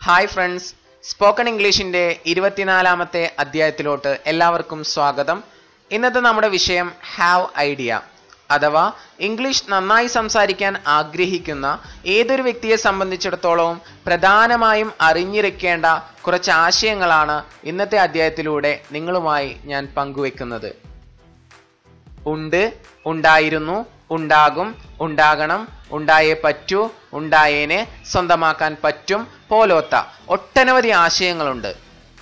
Hi friends spoken ഇംഗ്ലീഷിന്റെ ഇരുപത്തിനാലാമത്തെ അധ്യായത്തിലോട്ട് എല്ലാവർക്കും സ്വാഗതം. ഇന്നത്തെ നമ്മുടെ വിഷയം ഹാവ് ഐഡിയ അഥവാ ഇംഗ്ലീഷ് നന്നായി സംസാരിക്കാൻ ആഗ്രഹിക്കുന്ന ഏതൊരു വ്യക്തിയെ സംബന്ധിച്ചിടത്തോളവും പ്രധാനമായും അറിഞ്ഞിരിക്കേണ്ട കുറച്ച് ആശയങ്ങളാണ് ഇന്നത്തെ അധ്യായത്തിലൂടെ നിങ്ങളുമായി ഞാൻ പങ്കുവെക്കുന്നത്. ഉണ്ട് ഉണ്ടായിരുന്നു ഉണ്ടാകും ഉണ്ടാകണം ഉണ്ടായേ പറ്റൂ ഉണ്ടായേനെ സ്വന്തമാക്കാൻ പറ്റും പോലോത്ത ഒട്ടനവധി ആശയങ്ങളുണ്ട്.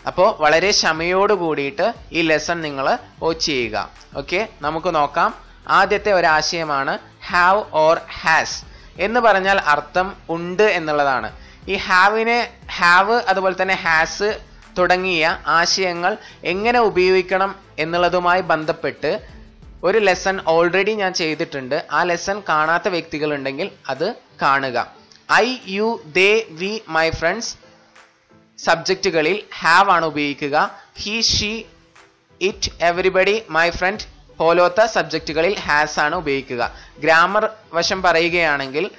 അപ്പോൾ വളരെ ക്ഷമയോട് കൂടിയിട്ട് ഈ ലെസൺ നിങ്ങൾ വാച്ച് ചെയ്യുക. ഓക്കെ നമുക്ക് നോക്കാം. ആദ്യത്തെ ഒരാശയമാണ് ഹാവ് ഓർ ഹാസ് എന്ന് പറഞ്ഞാൽ അർത്ഥം ഉണ്ട് എന്നുള്ളതാണ്. ഈ ഹാവിനെ ഹാവ് അതുപോലെ തന്നെ ഹാസ് തുടങ്ങിയ ആശയങ്ങൾ എങ്ങനെ ഉപയോഗിക്കണം എന്നുള്ളതുമായി ബന്ധപ്പെട്ട് ഒരു ലെസൺ ഓൾറെഡി ഞാൻ ചെയ്തിട്ടുണ്ട്. ആ ലെസൺ കാണാത്ത വ്യക്തികൾ ഉണ്ടെങ്കിൽ അത് കാണുക. I you they we my friends സബ്ജക്റ്റുകളിൽ have ആണ് ഉപയോഗിക്കുക. He she it everybody my friend പോലോത്ത സബ്ജക്റ്റുകളിൽ ഹാസ് ആണ് ഉപയോഗിക്കുക. ഗ്രാമർ വശം പറയുകയാണെങ്കിൽ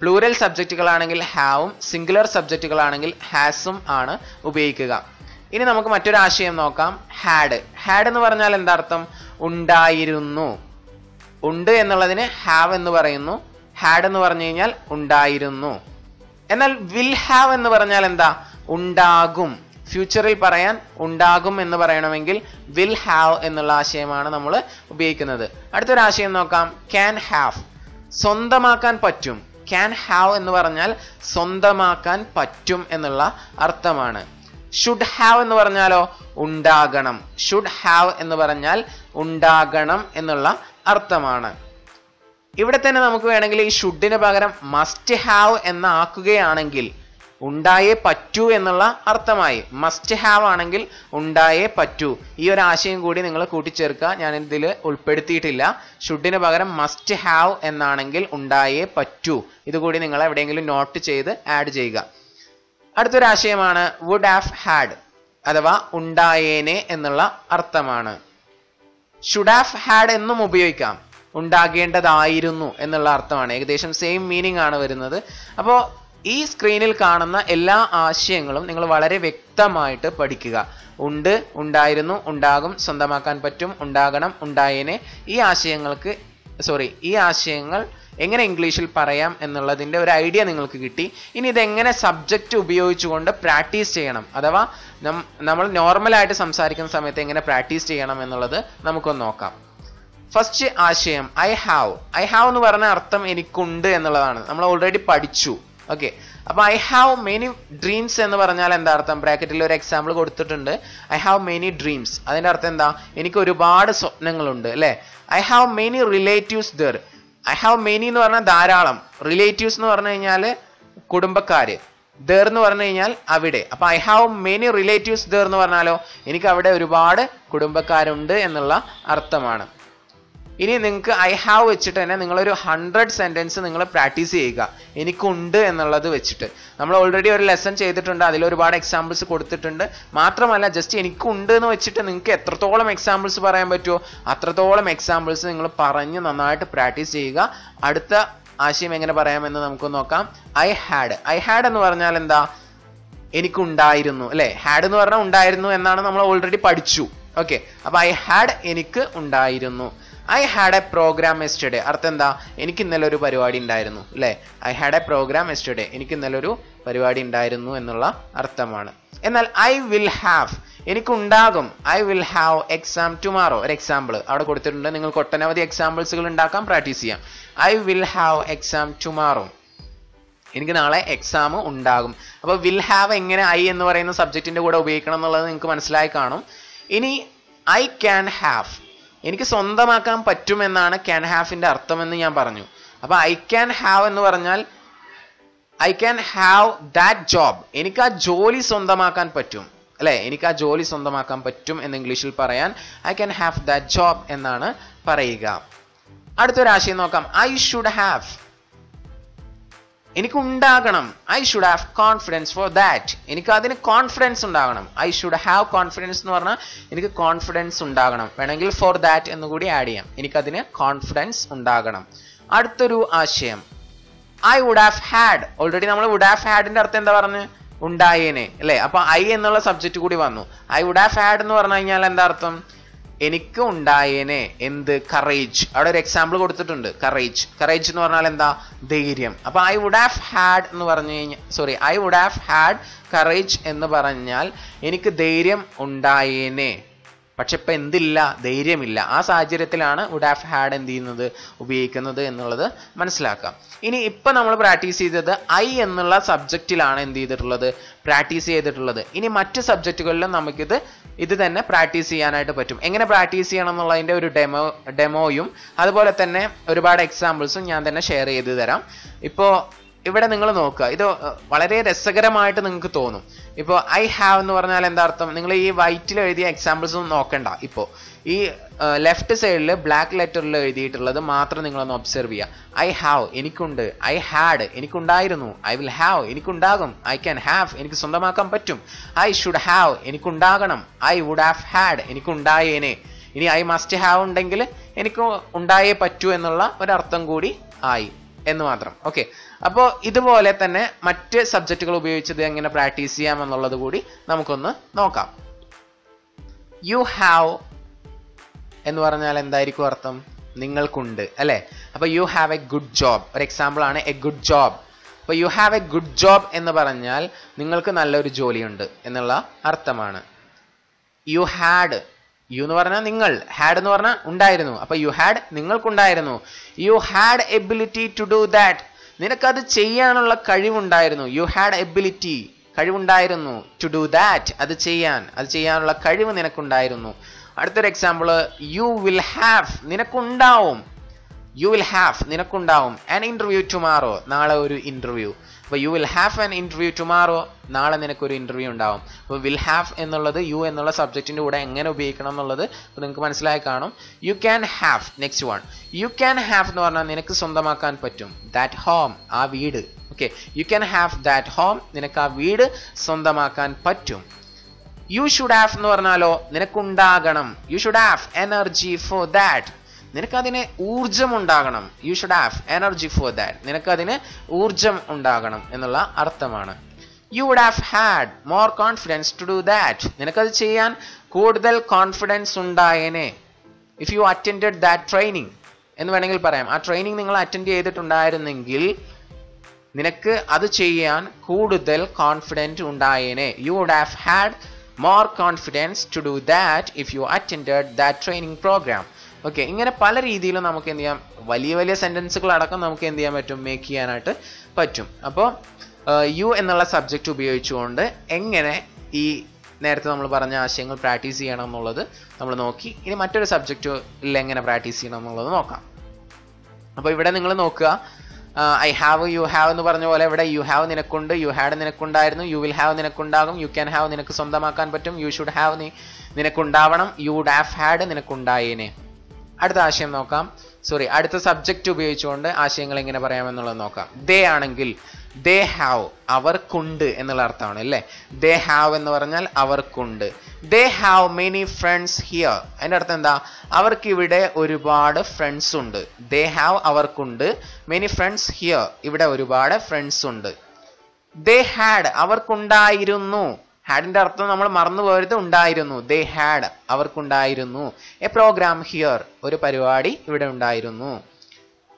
പ്ലൂരൽ സബ്ജക്റ്റുകളാണെങ്കിൽ ഹാവും സിംഗുലർ സബ്ജക്റ്റുകളാണെങ്കിൽ ഹാസും ആണ് ഉപയോഗിക്കുക. ഇനി നമുക്ക് മറ്റൊരു ആശയം നോക്കാം. ഹാഡ് ഹാഡ് എന്ന് പറഞ്ഞാൽ എന്താ അർത്ഥം ഉണ്ടായിരുന്നു. ഉണ്ട് എന്നുള്ളതിന് ഹാവ് എന്ന് പറയുന്നു. ഹാഡ് എന്ന് പറഞ്ഞു കഴിഞ്ഞാൽ ഉണ്ടായിരുന്നു. എന്നാൽ വിൽ ഹാവ് എന്ന് പറഞ്ഞാൽ എന്താ? ഉണ്ടാകും. ഫ്യൂച്ചറിൽ പറയാൻ ഉണ്ടാകും എന്ന് പറയണമെങ്കിൽ വിൽ ഹാവ് എന്നുള്ള ആശയമാണ് നമ്മൾ ഉപയോഗിക്കുന്നത്. അടുത്തൊരു ആശയം നോക്കാം. ക്യാൻ ഹാവ് സ്വന്തമാക്കാൻ പറ്റും. ക്യാൻ ഹാവ് എന്ന് പറഞ്ഞാൽ സ്വന്തമാക്കാൻ പറ്റും എന്നുള്ള അർത്ഥമാണ്. ഷുഡ് ഹാവ് എന്ന് പറഞ്ഞാലോ ഉണ്ടാകണം. ഷുഡ് ഹാവ് എന്ന് പറഞ്ഞാൽ ഉണ്ടാകണം എന്നുള്ള അർത്ഥമാണ്. ഇവിടെ തന്നെ നമുക്ക് വേണമെങ്കിൽ ഈ ഷുഡിന് പകരം മസ്റ്റ് ഹാവ് എന്ന് ആക്കുകയാണെങ്കിൽ ഉണ്ടായേ പറ്റൂ എന്നുള്ള അർത്ഥമായി. മസ്റ്റ് ഹാവ് ആണെങ്കിൽ ഉണ്ടായേ പറ്റൂ. ഈ ഒരു ആശയം കൂടി നിങ്ങൾ കൂട്ടിച്ചേർക്കുക. ഞാൻ ഇതിൽ ഉൾപ്പെടുത്തിയിട്ടില്ല. ഷുഡിന് പകരം മസ്റ്റ് ഹാവ് എന്നാണെങ്കിൽ ഉണ്ടായേ പറ്റൂ. ഇതുകൂടി നിങ്ങൾ എവിടെയെങ്കിലും നോട്ട് ചെയ്ത് ആഡ് ചെയ്യുക. അടുത്തൊരു ആശയമാണ് വുഡ് ഹാവ് ഹാഡ് അഥവാ ഉണ്ടായേനെ എന്നുള്ള അർത്ഥമാണ്. ഷുഡ് ഹാവ് ഹാഡ് എന്നും ഉപയോഗിക്കാം. ഉണ്ടാകേണ്ടതായിരുന്നു എന്നുള്ള അർത്ഥമാണ്. ഏകദേശം സെയിം മീനിങ് ആണ് വരുന്നത്. അപ്പോൾ ഈ സ്ക്രീനിൽ കാണുന്ന എല്ലാ ആശയങ്ങളും നിങ്ങൾ വളരെ വ്യക്തമായിട്ട് പഠിക്കുക. ഉണ്ട് ഉണ്ടായിരുന്നു ഉണ്ടാകും സ്വന്തമാക്കാൻ പറ്റും ഉണ്ടാകണം ഉണ്ടായേനെ ഈ ആശയങ്ങൾക്ക് സോറി ഈ ആശയങ്ങൾ എങ്ങനെ ഇംഗ്ലീഷിൽ പറയാം എന്നുള്ളതിന്റെ ഒരു ഐഡിയ നിങ്ങൾക്ക് കിട്ടി. ഇനി ഇതെങ്ങനെ സബ്ജക്റ്റ് ഉപയോഗിച്ചുകൊണ്ട് പ്രാക്ടീസ് ചെയ്യണം? അഥവാ നമ്മൾ നോർമലായിട്ട് സംസാരിക്കുന്ന സമയത്ത് എങ്ങനെ പ്രാക്ടീസ് ചെയ്യണം എന്നുള്ളത് നമുക്കൊന്ന് നോക്കാം. ഫസ്റ്റ് ആശയം ഐ ഹാവ് ഐ ഹാവ് എന്ന് പറഞ്ഞ അർത്ഥം എനിക്കുണ്ട് എന്നുള്ളതാണ്. നമ്മൾ ഓൾറെഡി പഠിച്ചു. ഓക്കെ അപ്പൊ ഐ ഹാവ് മെനി ഡ്രീംസ് എന്ന് പറഞ്ഞാൽ എന്താ അർത്ഥം? ബ്രാക്കറ്റിൽ ഒരു എക്സാമ്പിൾ കൊടുത്തിട്ടുണ്ട്. ഐ ഹാവ് മെനി ഡ്രീംസ് അതിന്റെ അർത്ഥം എന്താ? എനിക്ക് ഒരുപാട് സ്വപ്നങ്ങളുണ്ട് അല്ലെ? I have many relatives there I have many എന്ന് പറഞ്ഞാൽ ധാരാളം. റിലേറ്റീവ്സ് എന്ന് പറഞ്ഞു കഴിഞ്ഞാൽ കുടുംബക്കാർ ദർ എന്ന് പറഞ്ഞു കഴിഞ്ഞാൽ അവിടെ. അപ്പോൾ I have many relatives there എന്ന് പറഞ്ഞാലോ? എനിക്ക് അവിടെ ഒരുപാട് കുടുംബക്കാരുണ്ട് എന്നുള്ള അർത്ഥമാണ്. ഇനി നിങ്ങൾക്ക് ഐ ഹാവ് വെച്ചിട്ട് തന്നെ നിങ്ങളൊരു ഹൺഡ്രഡ് സെന്റൻസ് നിങ്ങൾ പ്രാക്ടീസ് ചെയ്യുക. എനിക്കുണ്ട് എന്നുള്ളത് വെച്ചിട്ട്. നമ്മൾ ഓൾറെഡി ഒരു ലെസൺ ചെയ്തിട്ടുണ്ട്. അതിൽ ഒരുപാട് എക്സാമ്പിൾസ് കൊടുത്തിട്ടുണ്ട്. മാത്രമല്ല ജസ്റ്റ് എനിക്കുണ്ട് എന്ന് വെച്ചിട്ട് നിങ്ങൾക്ക് എത്രത്തോളം എക്സാമ്പിൾസ് പറയാൻ പറ്റുമോ അത്രത്തോളം എക്സാമ്പിൾസ് നിങ്ങൾ പറഞ്ഞ് നന്നായിട്ട് പ്രാക്ടീസ് ചെയ്യുക. അടുത്ത ആശയം എങ്ങനെ പറയാമെന്ന് നമുക്ക് നോക്കാം. ഐ ഹാഡ് ഐ ഹാഡ് എന്ന് പറഞ്ഞാൽ എന്താ? എനിക്കുണ്ടായിരുന്നു അല്ലേ? ഹാഡ് എന്ന് പറഞ്ഞാൽ ഉണ്ടായിരുന്നു എന്നാണ് നമ്മൾ ഓൾറെഡി പഠിച്ചു. ഓക്കെ അപ്പൊ ഐ ഹാഡ് എനിക്ക് ഉണ്ടായിരുന്നു. I had a program yesterday അർത്ഥം എന്താ? എനിക്ക് ഇന്നലെ ഒരു പരിപാടി ഉണ്ടായിരുന്നു അല്ലേ? I had a program yesterday എനിക്ക് ഇന്നലെ ഒരു പരിപാടി ഉണ്ടായിരുന്നു എന്നുള്ള അർത്ഥമാണ്. എന്നാൽ I will have എനിക്കുണ്ടാകും. I will have exam tomorrow ഒരു എക്സാമ്പിൾ അവിടെ കൊടുത്തിട്ടുണ്ട്. നിങ്ങൾക്ക് ഒട്ടനവധി എക്സാമ്പിൾസുകൾ ഉണ്ടാക്കാൻ പ്രാക്ടീസ് ചെയ്യാം. I will have exam tomorrow എനിക്ക് നാളെ എക്സാം ഉണ്ടാകും. അപ്പോൾ വിൽ ഹാവ് എങ്ങനെ ഐ എന്ന് പറയുന്ന സബ്ജക്റ്റിന്റെ കൂടെ ഉപയോഗിക്കണം എന്നുള്ളത് നിങ്ങൾക്ക് മനസ്സിലായി കാണും. ഇനി ഐ ക്യാൻ ഹാവ് എനിക്ക് സ്വന്തമാക്കാൻ പറ്റുമെന്നാണ് ക്യാൻ ഹാഫിന്റെ അർത്ഥമെന്ന് ഞാൻ പറഞ്ഞു. അപ്പോൾ ഐ ക്യാൻ ഹാവ് എന്ന് പറഞ്ഞാൽ I can have that job എനിക്ക് ആ ജോലി സ്വന്തമാക്കാൻ പറ്റും. അല്ലേ? എനിക്ക് ആ ജോലി സ്വന്തമാക്കാൻ പറ്റും എന്ന് ഇംഗ്ലീഷിൽ പറയാൻ I can have that job എന്നാണ് പറയുക. അടുത്തൊരാശയം നോക്കാം. ഐ ഷുഡ് ഹാവ് എനിക്ക് ഉണ്ടാകണം I should have confidence for that എനിക്ക് അതിന് കോൺഫിഡൻസ് ഉണ്ടാകണം. ഐ ഷുഡ് ഹാവ് കോൺഫിഡൻസ് എന്ന് പറഞ്ഞാൽ എനിക്ക് കോൺഫിഡൻസ് ഉണ്ടാകണം. വേണമെങ്കിൽ ഫോർ ദാറ്റ് എന്ന് കൂടി ആഡ് ചെയ്യാം. എനിക്കതിന് കോൺഫിഡൻസ് ഉണ്ടാകണം. അടുത്തൊരു ആശയം. I would have had already നമ്മൾ വുഡ് ഹാവ് ഹാഡിന്റെ അർത്ഥം എന്താ പറഞ്ഞു? ഉണ്ടായേനെ. അല്ലേ? അപ്പൊ ഐ എന്നുള്ള സബ്ജക്റ്റ് കൂടി വന്നു. ഐ വുഡ് ഹാവ് ഹാഡ് എന്ന് പറഞ്ഞു കഴിഞ്ഞാൽ എന്താ അർത്ഥം? എനിക്ക് ഉണ്ടായേനെ എന്ത്? കറേജ് അവിടെ ഒരു എക്സാമ്പിൾ കൊടുത്തിട്ടുണ്ട്. കറേജ് കറേജ് എന്ന് പറഞ്ഞാൽ എന്താ? ധൈര്യം. അപ്പൊ ഐ വുഡ് ഹാവ് ഹാഡ് എന്ന് പറഞ്ഞു കഴിഞ്ഞാൽ sorry I would have had courage എന്ന് പറഞ്ഞാൽ എനിക്ക് ധൈര്യം ഉണ്ടായേനെ. പക്ഷെ ഇപ്പൊ എന്തില്ല? ധൈര്യമില്ല. ആ സാഹചര്യത്തിലാണ് വുഡ് ഹാവ് ഹാഡ് എന്ത് ചെയ്യുന്നത്? ഉപയോഗിക്കുന്നത് എന്നുള്ളത് മനസ്സിലാക്കാം. ഇനി ഇപ്പൊ നമ്മൾ പ്രാക്ടീസ് ചെയ്തത് ഐ എന്നുള്ള സബ്ജക്റ്റിലാണ് എന്ത് ചെയ്തിട്ടുള്ളത്? പ്രാക്ടീസ് ചെയ്തിട്ടുള്ളത്. ഇനി മറ്റ് സബ്ജക്റ്റുകളിലും നമുക്കിത് ഇത് തന്നെ പ്രാക്ടീസ് ചെയ്യാനായിട്ട് പറ്റും. എങ്ങനെ പ്രാക്ടീസ് ചെയ്യണം എന്നുള്ളതിന്റെ ഒരു ഡെമോ ഡെമോയും അതുപോലെ തന്നെ ഒരുപാട് എക്സാമ്പിൾസും ഞാൻ തന്നെ ഷെയർ ചെയ്ത് തരാം. ഇപ്പോൾ ഇവിടെ നിങ്ങൾ നോക്കുക. ഇത് വളരെ രസകരമായിട്ട് നിങ്ങൾക്ക് തോന്നും. ഇപ്പോൾ ഐ ഹാവ് എന്ന് പറഞ്ഞാൽ എന്താ അർത്ഥം? നിങ്ങൾ ഈ വൈറ്റിൽ എഴുതിയ എക്സാമ്പിൾസ് ഒന്നും നോക്കണ്ട. ഇപ്പോൾ ഈ ലെഫ്റ്റ് സൈഡിൽ ബ്ലാക്ക് ലെറ്ററിൽ എഴുതിയിട്ടുള്ളത് മാത്രം നിങ്ങളൊന്ന് ഒബ്സർവ് ചെയ്യുക. ഐ ഹാവ് എനിക്കുണ്ട്. ഐ ഹാഡ് എനിക്കുണ്ടായിരുന്നു. ഐ വിൽ ഹാവ് എനിക്കുണ്ടാകും. ഐ ക്യാൻ ഹാവ് എനിക്ക് സ്വന്തമാക്കാൻ പറ്റും. ഐ ഷുഡ് ഹാവ് എനിക്കുണ്ടാകണം. ഐ വുഡ് ഹാവ് ഹാഡ് എനിക്കുണ്ടായേനെ. ഇനി ഐ മസ്റ്റ് ഹാവ് ഉണ്ടെങ്കിൽ എനിക്ക് ഉണ്ടായേ പറ്റൂ എന്നുള്ള ഒരർത്ഥം കൂടി ആയി. എന്ന് മാത്രം. ഓക്കെ അപ്പോൾ ഇതുപോലെ തന്നെ മറ്റ് സബ്ജക്റ്റുകൾ ഉപയോഗിച്ചത് എങ്ങനെ പ്രാക്ടീസ് ചെയ്യാം എന്നുള്ളത് കൂടി നമുക്കൊന്ന് നോക്കാം. യു ഹാവ് എന്ന് പറഞ്ഞാൽ എന്തായിരിക്കും അർത്ഥം? നിങ്ങൾക്കുണ്ട് അല്ലേ? അപ്പോൾ you have a good job ഒരു എക്സാമ്പിൾ ആണ് എ ഗുഡ് ജോബ് അപ്പോൾ you have a good job എന്ന് പറഞ്ഞാൽ നിങ്ങൾക്ക് നല്ലൊരു ജോലിയുണ്ട് എന്നുള്ള അർത്ഥമാണ്. യു ഹാഡ് യു എന്ന് പറഞ്ഞാൽ നിങ്ങൾ ഹാഡ് എന്ന് പറഞ്ഞാൽ ഉണ്ടായിരുന്നു. അപ്പൊ you had നിങ്ങൾക്കുണ്ടായിരുന്നു. You had ability to do that നിനക്കത് ചെയ്യാനുള്ള കഴിവുണ്ടായിരുന്നു. യു ഹാഡ് എബിലിറ്റി കഴിവുണ്ടായിരുന്നു. ടു ഡു ദാറ്റ് അത് ചെയ്യാൻ. അത് ചെയ്യാനുള്ള കഴിവ് നിനക്കുണ്ടായിരുന്നു. അടുത്തൊരു എക്സാമ്പിൾ യു വിൽ ഹാവ് നിനക്കുണ്ടാവും. യു വിൽ ഹാവ് നിനക്കുണ്ടാവും ആൻ ഇന്റർവ്യൂ ടുമാറോ നാളെ ഒരു ഇന്റർവ്യൂ അപ്പോൾ you will have an interview tomorrow നാളെ നിനക്കൊരു ഇന്റർവ്യൂ ഉണ്ടാവും. അപ്പോൾ വിൽ ഹാവ് എന്നുള്ളത് യു എന്നുള്ള സബ്ജക്റ്റിന്റെ കൂടെ എങ്ങനെ ഉപയോഗിക്കണം എന്നുള്ളത് അപ്പോൾ നിങ്ങൾക്ക് മനസ്സിലായി കാണും. You can have next one you can have എന്ന് പറഞ്ഞാൽ നിനക്ക് സ്വന്തമാക്കാൻ പറ്റും. ദാറ്റ് ഹോം ആ വീട്. Okay you can have that home നിനക്ക് ആ വീട് സ്വന്തമാക്കാൻ പറ്റും. യു ഷുഡ് ഹാവ് എന്ന് പറഞ്ഞാലോ നിനക്കുണ്ടാകണം. You should have energy for that നിനക്കതിന് ഊർജം ഉണ്ടാകണം you should have energy for that നിനക്കതിന് ഊർജം ഉണ്ടാകണം എന്നുള്ള അർത്ഥമാണ്. You would have had more confidence to do that നിനക്കത് ചെയ്യാൻ കൂടുതൽ confidence ഉണ്ടായേനെ. If you attend that training എന്ന് വേണമെങ്കിൽ പറയാം. ആ ട്രെയിനിങ് നിങ്ങൾ അറ്റൻഡ് ചെയ്തിട്ടുണ്ടായിരുന്നെങ്കിൽ നിനക്ക് അത് ചെയ്യാൻ കൂടുതൽ confident ഉണ്ടായേനെ. You would have had more confidence to do that if you attend that training program okay ഇങ്ങനെ പല രീതിയിലും നമുക്ക് എന്ത് ചെയ്യാം? വലിയ വലിയ സെന്റൻസുകൾ അടക്കം നമുക്ക് എന്ത് ചെയ്യാൻ പറ്റും? മേക്ക് ചെയ്യാനായിട്ട് പറ്റും. അപ്പോൾ യു എന്നുള്ള സബ്ജക്റ്റ് ഉപയോഗിച്ചുകൊണ്ട് എങ്ങനെ ഈ നേരത്തെ നമ്മൾ പറഞ്ഞ ആശയങ്ങൾ പ്രാക്ടീസ് ചെയ്യണം എന്നുള്ളത് നമ്മൾ നോക്കി. ഇനി മറ്റൊരു സബ്ജക്റ്റിൽ എങ്ങനെ പ്രാക്ടീസ് ചെയ്യണം എന്നുള്ളത് നോക്കാം. അപ്പോൾ ഇവിടെ നിങ്ങൾ നോക്കുക. ഐ ഹാവ് യു ഹാവ് എന്ന് പറഞ്ഞ പോലെ ഇവിടെ യു ഹാവ് നിനക്കുണ്ട് യു ഹാഡ് നിനക്കുണ്ടായിരുന്നു യു വിൽ ഹാവ് നിനക്കുണ്ടാകും യു ക്യാൻ ഹാവ് നിനക്ക് സ്വന്തമാക്കാൻ പറ്റും യു ഷുഡ് ഹാവ് നീ നിനക്കുണ്ടാവണം യു വുഡ് ഹാവ് ഹാഡ് നിനക്കുണ്ടായേനെ. അടുത്ത ആശയം നോക്കാം. സോറി അടുത്ത സബ്ജക്റ്റ് ഉപയോഗിച്ചുകൊണ്ട് ആശയങ്ങൾ എങ്ങനെ പറയാമെന്നുള്ളത് നോക്കാം. ദേ ആണെങ്കിൽ ദേ ഹാവ് അവർക്കുണ്ട് എന്നുള്ള അർത്ഥമാണ് അല്ലേ? ദേ ഹാവ് എന്ന് പറഞ്ഞാൽ അവർക്കുണ്ട്. They have many friends here അതിന്റെ അർത്ഥം എന്താ? അവർക്കിവിടെ ഒരുപാട് ഫ്രണ്ട്സ് ഉണ്ട്. ദേ ഹാവ് അവർക്കുണ്ട്. മെനി ഫ്രണ്ട്സ് ഹിയർ ഇവിടെ ഒരുപാട് ഫ്രണ്ട്സ് ഉണ്ട്. ദേ ഹാഡ് അവർക്കുണ്ടായിരുന്നു. ഹാഡിന്റെ അർത്ഥം നമ്മൾ മറന്നു പോയത് ഉണ്ടായിരുന്നു. ദേ ഹാഡ് അവർക്കുണ്ടായിരുന്നു. എ പ്രോഗ്രാം ഹിയർ ഒരു പരിപാടി ഇവിടെ ഉണ്ടായിരുന്നു.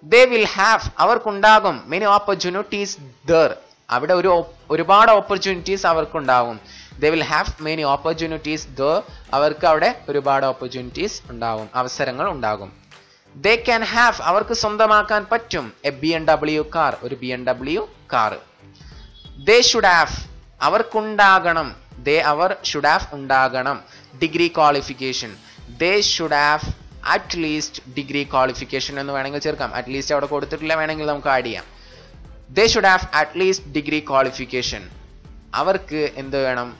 ദേ വിൽ ഹാവ് അവർക്കുണ്ടാകും. മെനി ഓപ്പർച്യൂണിറ്റീസ് ദർ അവിടെ ഒരു ഒരുപാട് opportunities അവർക്കുണ്ടാകും. They will have many opportunities there അവർക്ക് അവിടെ ഒരുപാട് ഓപ്പർച്യൂണിറ്റീസ് ഉണ്ടാകും. അവസരങ്ങൾ ഉണ്ടാകും. ദേ ക്യാൻ ഹാവ് അവർക്ക് സ്വന്തമാക്കാൻ പറ്റും. A B M W car ഒരു B M W car they should have അവർക്കുണ്ടാകണം. They അവർ ഷുഡ് ഹാവ് ഉണ്ടാകണം. Degree qualification they should have at least degree qualification എന്ന് വേണമെങ്കിൽ ചേർക്കാം. അറ്റ്ലീസ്റ്റ് അവിടെ കൊടുത്തിട്ടില്ല വേണമെങ്കിൽ നമുക്ക് ആഡ് ചെയ്യാം. They should have at least degree qualification അവർക്ക് എന്ത് വേണം?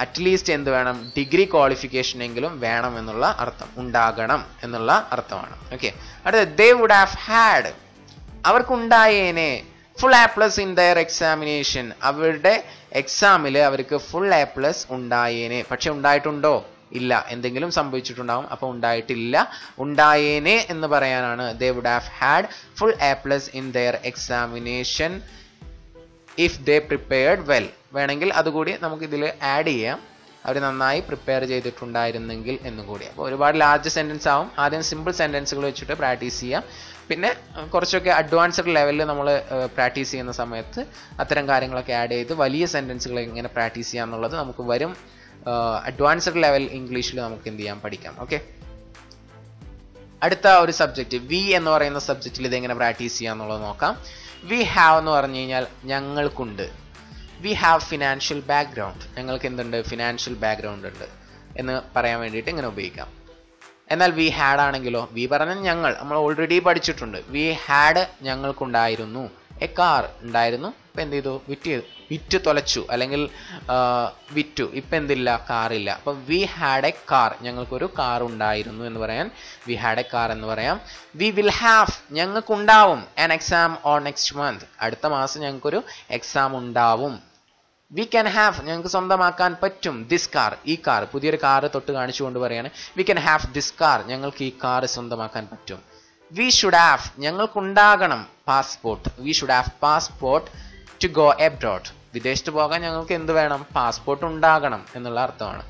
അറ്റ്ലീസ്റ്റ് എന്ത് വേണം? ഡിഗ്രി ക്വാളിഫിക്കേഷൻ എങ്കിലും വേണം എന്നുള്ള അർത്ഥം. ഉണ്ടാകണം എന്നുള്ള അർത്ഥമാണ്. ഓക്കെ അടുത്ത they would have had അവർക്കുണ്ടായേനെ. Full A plus in their examination അവരുടെ എക്സാമിൽ അവർക്ക് ഫുൾ എ പ്ലസ് ഉണ്ടായേനെ. പക്ഷെ ഉണ്ടായിട്ടുണ്ടോ? ഇല്ല. എന്തെങ്കിലും സംഭവിച്ചിട്ടുണ്ടാവും. അപ്പൊ ഉണ്ടായിട്ടില്ല. ഉണ്ടായേനെ എന്ന് പറയാനാണ്. They would have had full A plus in their examination if they prepared well വേണമെങ്കിൽ അതുകൂടി നമുക്ക് ഇതിൽ ആഡ് ചെയ്യാം. അവർ നന്നായി പ്രിപ്പയർ ചെയ്തിട്ടുണ്ടായിരുന്നെങ്കിൽ എന്നും കൂടി. അപ്പോൾ ഒരുപാട് ലാർജ് സെന്റൻസ് ആവും. ആദ്യം സിമ്പിൾ സെന്റൻസുകൾ വെച്ചിട്ട് പ്രാക്ടീസ് ചെയ്യാം. പിന്നെ കുറച്ചൊക്കെ അഡ്വാൻസ്ഡ് ലെവലിൽ നമ്മൾ പ്രാക്ടീസ് ചെയ്യുന്ന സമയത്ത് അത്തരം കാര്യങ്ങളൊക്കെ ആഡ് ചെയ്ത് വലിയ സെന്റൻസുകൾ എങ്ങനെ പ്രാക്ടീസ് ചെയ്യാം എന്നുള്ളത് നമുക്ക് വരും. അഡ്വാൻസ്ഡ് ലെവൽ ഇംഗ്ലീഷിൽ നമുക്ക് എന്ത് ചെയ്യാം? പഠിക്കാം. ഓക്കെ അടുത്ത ഒരു സബ്ജക്റ്റ് വി എന്ന് പറയുന്ന സബ്ജക്റ്റിൽ ഇത് എങ്ങനെ പ്രാക്ടീസ് ചെയ്യാം എന്നുള്ളത് നോക്കാം. വി ഹാവ് എന്ന് പറഞ്ഞു കഴിഞ്ഞാൽ ഞങ്ങൾക്കുണ്ട്. വി ഹാവ് ഫിനാൻഷ്യൽ ബാക്ക്ഗ്രൗണ്ട് ഞങ്ങൾക്ക് എന്തുണ്ട്? ഫിനാൻഷ്യൽ ബാക്ക്ഗ്രൗണ്ട് ഉണ്ട്. എന്ന് പറയാൻ വേണ്ടിയിട്ട് ഇങ്ങനെ ഉപയോഗിക്കാം. എന്നാൽ വി ഹാഡ് ആണെങ്കിലോ വി പറഞ്ഞ ഞങ്ങൾ നമ്മൾ ഓൾറെഡി പഠിച്ചിട്ടുണ്ട്. വി ഹാഡ് ഞങ്ങൾക്കുണ്ടായിരുന്നു. എ കാർ ഉണ്ടായിരുന്നു. ഇപ്പം എന്ത് ചെയ്തു? വിറ്റ് വിറ്റ് തൊലച്ചു. അല്ലെങ്കിൽ വിറ്റു. ഇപ്പം എന്തില്ല? കാറില്ല അപ്പം വി ഹാഡ് എ കാർ ഞങ്ങൾക്കൊരു കാർ ഉണ്ടായിരുന്നു എന്ന് പറയാൻ വി ഹാഡ് എ കാർ എന്ന് പറയാം. We will have ഞങ്ങൾക്കുണ്ടാവും. An exam on next month അടുത്ത മാസം ഞങ്ങൾക്കൊരു എക്സാം ഉണ്ടാവും. വി ക്യാൻ ഹാവ് ഞങ്ങൾക്ക് സ്വന്തമാക്കാൻ പറ്റും ദിസ് കാർ ഈ കാർ പുതിയൊരു കാർ തൊട്ട് കാണിച്ചുകൊണ്ട് പറയാണ് we can have this car ഞങ്ങൾക്ക് ഈ കാർ സ്വന്തമാക്കാൻ പറ്റും. We should have ഞങ്ങൾക്കുണ്ടാകണം passport we should have passport to go abroad വിദേശത്ത് പോകാൻ ഞങ്ങൾക്ക് എന്ത് വേണം? പാസ്പോർട്ട് ഉണ്ടാകണം എന്നുള്ള അർത്ഥമാണ്.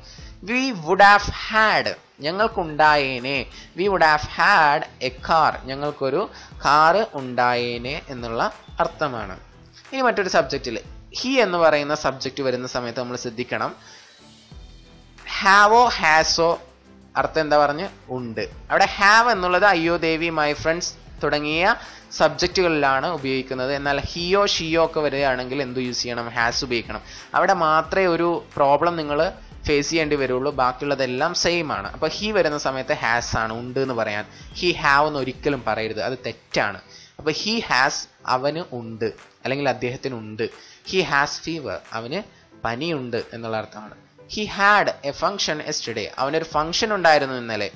We would have had ഞങ്ങൾക്കുണ്ടായേനെ. We would have had a car ഞങ്ങൾക്കൊരു കാറ് ഉണ്ടായേനെ എന്നുള്ള അർത്ഥമാണ്. ഇനി മറ്റൊരു സബ്ജക്റ്റിൽ ഹി എന്ന് പറയുന്ന സബ്ജക്റ്റ് വരുന്ന സമയത്ത് നമ്മൾ ശ്രദ്ധിക്കണം. ഹാവോ ഹാസോ അർത്ഥം എന്താ പറഞ്ഞ്? ഉണ്ട്. അവിടെ ഹാവ് എന്നുള്ളത് അയ്യോ ദേവി മൈ ഫ്രണ്ട്സ് തുടങ്ങിയ സബ്ജക്റ്റുകളിലാണ് ഉപയോഗിക്കുന്നത്. എന്നാൽ ഹിയോ ഷിയോ ഒക്കെ വരികയാണെങ്കിൽ എന്ത് യൂസ് ചെയ്യണം? ഹാസ് ഉപയോഗിക്കണം. അവിടെ മാത്രമേ ഒരു പ്രോബ്ലം നിങ്ങൾ ഫേസ് ചെയ്യേണ്ടി വരുള്ളൂ. ബാക്കിയുള്ളതെല്ലാം സെയിം ആണ്. അപ്പോൾ ഹി വരുന്ന സമയത്ത് ഹാസ് ആണ് ഉണ്ട് എന്ന് പറയാൻ. ഹി ഹാവ് എന്ന് ഒരിക്കലും പറയരുത്. അത് തെറ്റാണ്. അപ്പോൾ ഹി ഹാസ് അവന് ഉണ്ട്. അല്ലെങ്കിൽ അദ്ദേഹത്തിന് ഉണ്ട് ഹി ഹാസ് ഫീവർ അവന് പനിയുണ്ട് എന്നുള്ള അർത്ഥമാണ്. He had a function yesterday അവനൊരു ഫംഗ്ഷൻ ഉണ്ടായിരുന്നു ഇന്നലെ.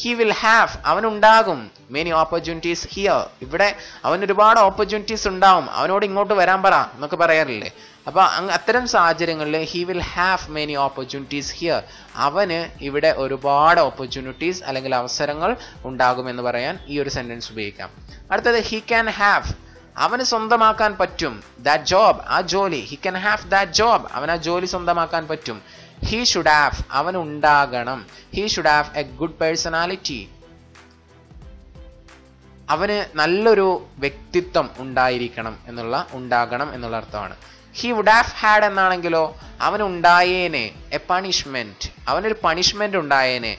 ഹി വിൽ ഹാവ് അവനുണ്ടാകും. മെനി ഓപ്പർച്യൂണിറ്റീസ് ഹിയർ ഇവിടെ അവന് ഒരുപാട് ഓപ്പർച്യൂണിറ്റീസ് ഉണ്ടാവും. അവനോട് ഇങ്ങോട്ട് വരാൻ പറ എന്നൊക്കെ പറയാറില്ലേ? അപ്പൊ അത്തരം സാഹചര്യങ്ങളിൽ he will have many opportunities here അവന് ഇവിടെ ഒരുപാട് ഓപ്പർച്യൂണിറ്റീസ് അല്ലെങ്കിൽ അവസരങ്ങൾ ഉണ്ടാകുമെന്ന് പറയാൻ ഈ ഒരു സെന്റൻസ് ഉപയോഗിക്കാം. അടുത്തത് ഹി ക്യാൻ ഹാവ് അവന് സ്വന്തമാക്കാൻ പറ്റും ദാറ്റ് ജോബ് ആ ജോലി. He can have that job അവൻ ആ ജോലി സ്വന്തമാക്കാൻ പറ്റും. ഹി ഷുഡ് ഹാവ് അവൻ ഉണ്ടാകണം he should have a good personality അവന് നല്ലൊരു വ്യക്തിത്വം ഉണ്ടായിരിക്കണം എന്നുള്ള ഉണ്ടാകണം എന്നുള്ള അർത്ഥമാണ്. ഹി വുഡ് ഹാവ് ഹാഡ് എന്നാണെങ്കിലോ അവൻ ഉണ്ടായേനെ എ പണിഷ്മെന്റ് അവനൊരു പണിഷ്മെന്റ് ഉണ്ടായേനെ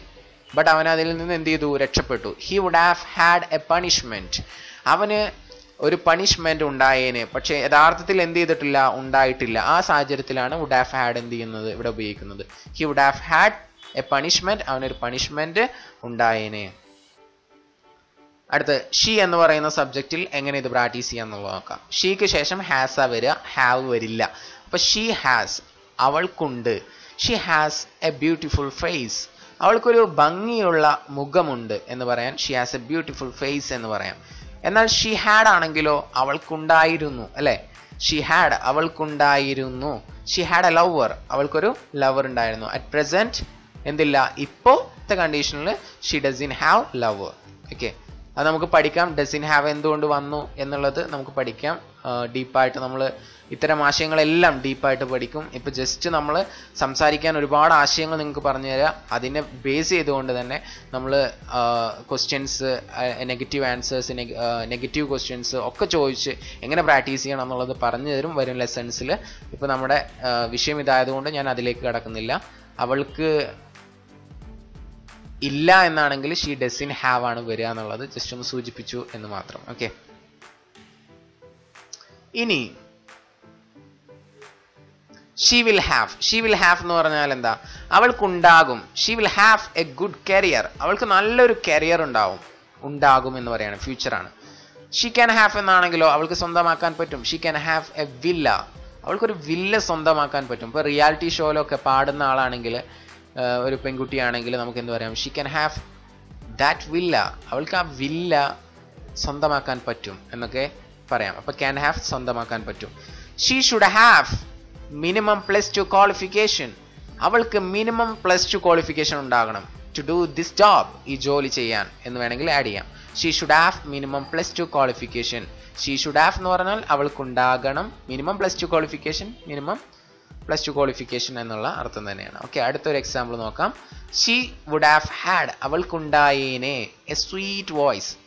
ബട്ട് അവൻ അതിൽ നിന്ന് എന്ത് ചെയ്തു? രക്ഷപ്പെട്ടു. He would have had a punishment അവന് ഒരു പണിഷ്മെന്റ് ഉണ്ടായേനെ. പക്ഷേ യഥാർത്ഥത്തിൽ എന്ത് ചെയ്തിട്ടില്ല? ഉണ്ടായിട്ടില്ല. ആ സാഹചര്യത്തിലാണ് വുഡ് ഹാവ് ഹാഡ് എന്ത് ചെയ്യുന്നത്? ഇവിടെ ഉപയോഗിക്കുന്നത്. He would have had a punishment അവനൊരു പണിഷ്മെന്റ് ഉണ്ടായേനെ. അടുത്ത് ഷീ എന്ന് പറയുന്ന സബ്ജക്റ്റിൽ എങ്ങനെ ഇത് പ്രാക്ടീസ് ചെയ്യാന്നുള്ളത് നോക്കാം. ഷീക്ക് ശേഷം ഹാസ് വരിക. ഹാവ് വരില്ല. അപ്പൊ she has അവൾക്കുണ്ട്. She has a beautiful face അവൾക്കൊരു ഭംഗിയുള്ള മുഖമുണ്ട് എന്ന് പറയാൻ she has a beautiful face എന്ന് പറയാം. എന്നാൽ ഷീ ഹാഡ് ആണെങ്കിലോ അവൾക്കുണ്ടായിരുന്നു അല്ലെ? ഷീ ഹാഡ് അവൾക്കുണ്ടായിരുന്നു. ഷീ ഹാഡ് എ ലവർ അവൾക്കൊരു ലവർ ഉണ്ടായിരുന്നു. അറ്റ് പ്രസന്റ് എന്തില്ല ഇപ്പോഴത്തെ കണ്ടീഷനിൽ she in have lover okay അത് നമുക്ക് പഠിക്കാം. ഡസിൻ ഹാവ് എന്തുകൊണ്ട് വന്നു എന്നുള്ളത് നമുക്ക് പഠിക്കാം. ഡീപ്പായിട്ട് നമ്മൾ ഇത്തരം ആശയങ്ങളെല്ലാം ഡീപ്പായിട്ട് പഠിക്കും. ഇപ്പം ജസ്റ്റ് നമ്മൾ സംസാരിക്കാൻ ഒരുപാട് ആശയങ്ങൾ നിങ്ങൾക്ക് പറഞ്ഞു തരാം. അതിനെ ബേസ് ചെയ്തുകൊണ്ട് തന്നെ നമ്മൾ questions negative answers negative questions ഒക്കെ ചോദിച്ച് എങ്ങനെ പ്രാക്ടീസ് ചെയ്യണം എന്നുള്ളത് പറഞ്ഞു തരും വരും ലെസൺസിൽ ഇപ്പോൾ നമ്മുടെ വിഷയം ഇതായതുകൊണ്ട് ഞാൻ അതിലേക്ക് കടക്കുന്നില്ല. അവൾക്ക് ഇല്ല എന്നാണെങ്കിൽ ഷീ ഡസിൻ ഹാവ് ആണ് വരിക എന്നുള്ളത് ജസ്റ്റ് ഒന്ന് സൂചിപ്പിച്ചു എന്ന് മാത്രം. ഓക്കെ ഇനി she will have she will have എന്ന് പറഞ്ഞാൽ എന്താ? അവൾക്കുണ്ടാകും. She will have a good career അവൾക്ക് നല്ലൊരു കരിയർ ഉണ്ടാവും. ഉണ്ടാകും എന്ന് പറയാണ്. ഫ്യൂച്ചറാണ് ഷീ ക്യാൻ ഹാവ് എന്നാണെങ്കിലോ അവൾക്ക് സ്വന്തമാക്കാൻ പറ്റും. She can have a villa അവൾക്കൊരു വില്ല സ്വന്തമാക്കാൻ പറ്റും. ഇപ്പോൾ റിയാലിറ്റി ഷോയിലൊക്കെ പാടുന്ന ആളാണെങ്കിൽ ഒരു പെൺകുട്ടിയാണെങ്കിൽ നമുക്ക് എന്ത് പറയാം? She can have that villa അവൾക്ക് ആ വില്ല സ്വന്തമാക്കാൻ പറ്റും എന്നൊക്കെ പറയാം. അപ്പൊ ക്യാൻ ഹാവ് സ്വന്തമാക്കാൻ പറ്റും. She should have minimum plus two qualification അവൾക്ക് മിനിമം പ്ലസ് ടു ക്വാളിഫിക്കേഷൻ ഉണ്ടാകണം. ടു ഡു ദിസ് ജോബ് ഈ ജോലി ചെയ്യാൻ എന്ന് വേണമെങ്കിൽ ആഡ് ചെയ്യാം. She should have minimum plus two qualification she should have എന്ന് പറഞ്ഞാൽ അവൾക്കുണ്ടാകണം minimum plus two qualification minimum plus two qualification എന്നുള്ള അർത്ഥം തന്നെയാണ്. ഓക്കെ അടുത്തൊരു എക്സാമ്പിൾ നോക്കാം. She would have had അവൾക്കുണ്ടായേനെ a sweet voice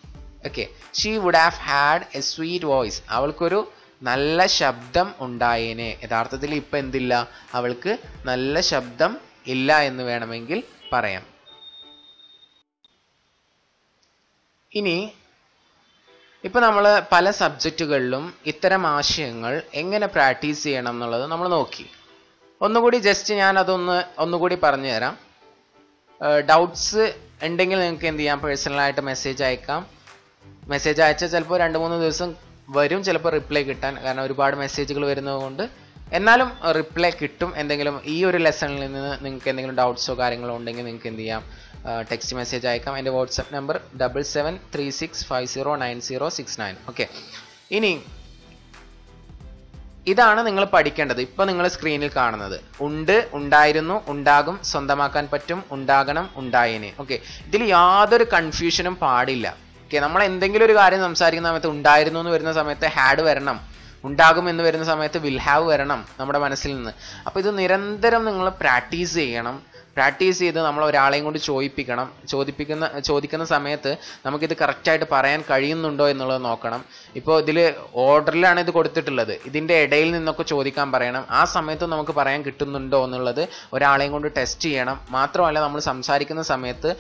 okay she would have had a sweet voice അവൾക്കൊരു നല്ല ശബ്ദം ഉണ്ടായേനെ. യഥാർത്ഥത്തിൽ ഇപ്പം എന്തില്ല? അവൾക്ക് നല്ല ശബ്ദം ഇല്ല എന്ന് വേണമെങ്കിൽ പറയാം. ഇനി ഇപ്പൊ നമ്മൾ പല സബ്ജക്റ്റുകളിലും ഇത്തരം ആശയങ്ങൾ എങ്ങനെ പ്രാക്ടീസ് ചെയ്യണം എന്നുള്ളത് നമ്മൾ നോക്കി. ഒന്നുകൂടി ജസ്റ്റ് ഞാൻ അതൊന്ന് ഒന്നുകൂടി പറഞ്ഞു തരാം ഡൗട്ട്സ് ഉണ്ടെങ്കിൽ നിങ്ങൾക്ക് എന്ത് ചെയ്യാം? പേഴ്സണലായിട്ട് മെസ്സേജ് അയക്കാം. മെസ്സേജ് അയച്ചാൽ ചിലപ്പോൾ രണ്ട് മൂന്ന് ദിവസം വരും ചിലപ്പോൾ റിപ്ലൈ കിട്ടാൻ. കാരണം ഒരുപാട് മെസ്സേജുകൾ വരുന്നത് കൊണ്ട് എന്നാലും റിപ്ലൈ കിട്ടും. എന്തെങ്കിലും ഈ ഒരു ലെസണിൽ നിന്ന് നിങ്ങൾക്ക് എന്തെങ്കിലും ഡൗട്ട്സോ കാര്യങ്ങളോ ഉണ്ടെങ്കിൽ നിങ്ങൾക്ക് എന്ത് ചെയ്യാം? ടെക്സ്റ്റ് മെസ്സേജ് അയക്കാം. എന്റെ WhatsApp number double seven three six five zero nine zero six nine okay ഇനി ഇതാണ് നിങ്ങൾ പഠിക്കേണ്ടത്. ഇപ്പോൾ നിങ്ങൾ സ്ക്രീനിൽ കാണുന്നത്. ഉണ്ട് ഉണ്ടായിരുന്നു ഉണ്ടാകും സ്വന്തമാക്കാൻ പറ്റും ഉണ്ടാകണം ഉണ്ടായേനെ. ഓക്കെ ഇതിൽ യാതൊരു കൺഫ്യൂഷനും പാടില്ല. ഓക്കെ നമ്മൾ എന്തെങ്കിലും ഒരു കാര്യം സംസാരിക്കുന്ന സമയത്ത് ഉണ്ടായിരുന്നു എന്ന് വരുന്ന സമയത്ത് ഹാഡ് വരണം. ഉണ്ടാകും എന്ന് വരുന്ന സമയത്ത് വിൽ ഹാവ് വരണം നമ്മുടെ മനസ്സിൽ നിന്ന്. അപ്പോൾ ഇത് നിരന്തരം നിങ്ങൾ പ്രാക്ടീസ് ചെയ്യണം. പ്രാക്ടീസ് ചെയ്ത് നമ്മൾ ഒരാളെയും കൊണ്ട് ചോദിപ്പിക്കണം. ചോദിപ്പിക്കുന്ന ചോദിക്കുന്ന സമയത്ത് നമുക്കിത് കറക്റ്റായിട്ട് പറയാൻ കഴിയുന്നുണ്ടോ എന്നുള്ളത് നോക്കണം. ഇപ്പോൾ ഇതിൽ ഓർഡറിലാണ് ഇത് കൊടുത്തിട്ടുള്ളത്. ഇതിന്റെ ഇടയിൽ നിന്നൊക്കെ ചോദിക്കാൻ പറയണം. ആ സമയത്ത് നമുക്ക് പറയാൻ കിട്ടുന്നുണ്ടോ എന്നുള്ളത് ഒരാളെയും കൊണ്ട് ടെസ്റ്റ് ചെയ്യണം. മാത്രമല്ല നമ്മൾ സംസാരിക്കുന്ന സമയത്ത്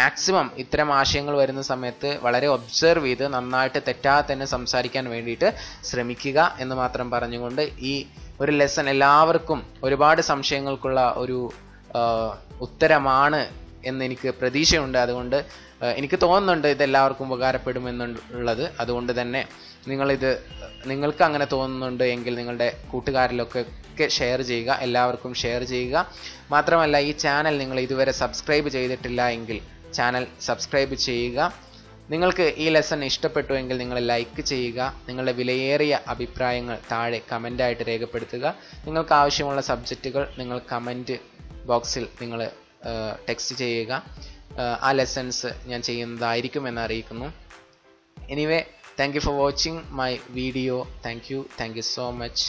മാക്സിമം ഇത്തരം ആശയങ്ങൾ വരുന്ന സമയത്ത് വളരെ ഒബ്സർവ് ചെയ്ത് നന്നായിട്ട് തെറ്റാതെ തന്നെ സംസാരിക്കാൻ വേണ്ടിയിട്ട് ശ്രമിക്കുക എന്ന് മാത്രം പറഞ്ഞുകൊണ്ട് ഈ ഒരു ലെസൺ എല്ലാവർക്കും ഒരുപാട് സംശയങ്ങൾക്കുള്ള ഒരു ഉത്തരമാണ് എന്നെനിക്ക് പ്രതീക്ഷയുണ്ട്. അതുകൊണ്ട് എനിക്ക് തോന്നുന്നുണ്ട് ഇതെല്ലാവർക്കും ഉപകാരപ്പെടുമെന്നുള്ളത്. അതുകൊണ്ട് തന്നെ നിങ്ങളിത് നിങ്ങൾക്ക് അങ്ങനെ തോന്നുന്നുണ്ട് എങ്കിൽ നിങ്ങളുടെ കൂട്ടുകാരിലൊക്കെ ഷെയർ ചെയ്യുക എല്ലാവർക്കും ഷെയർ ചെയ്യുക. മാത്രമല്ല ഈ ചാനൽ നിങ്ങൾ ഇതുവരെ സബ്സ്ക്രൈബ് ചെയ്തിട്ടില്ല എങ്കിൽ ചാനൽ സബ്സ്ക്രൈബ് ചെയ്യുക. നിങ്ങൾക്ക് ഈ ലെസൺ ഇഷ്ടപ്പെട്ടു എങ്കിൽ നിങ്ങൾ ലൈക്ക് ചെയ്യുക. നിങ്ങളുടെ വിലയേറിയ അഭിപ്രായങ്ങൾ താഴെ കമന്റായിട്ട് രേഖപ്പെടുത്തുക. നിങ്ങൾക്ക് ആവശ്യമുള്ള സബ്ജക്റ്റുകൾ നിങ്ങൾ കമന്റ് ബോക്സിൽ നിങ്ങൾ ടെക്സ്റ്റ് ചെയ്യുക. ആ ലെസൺസ് ഞാൻ ചെയ്യുന്നതായിരിക്കും എന്ന് അറിയിക്കുന്നു. Anyway thank you for watching my video thank you thank you so much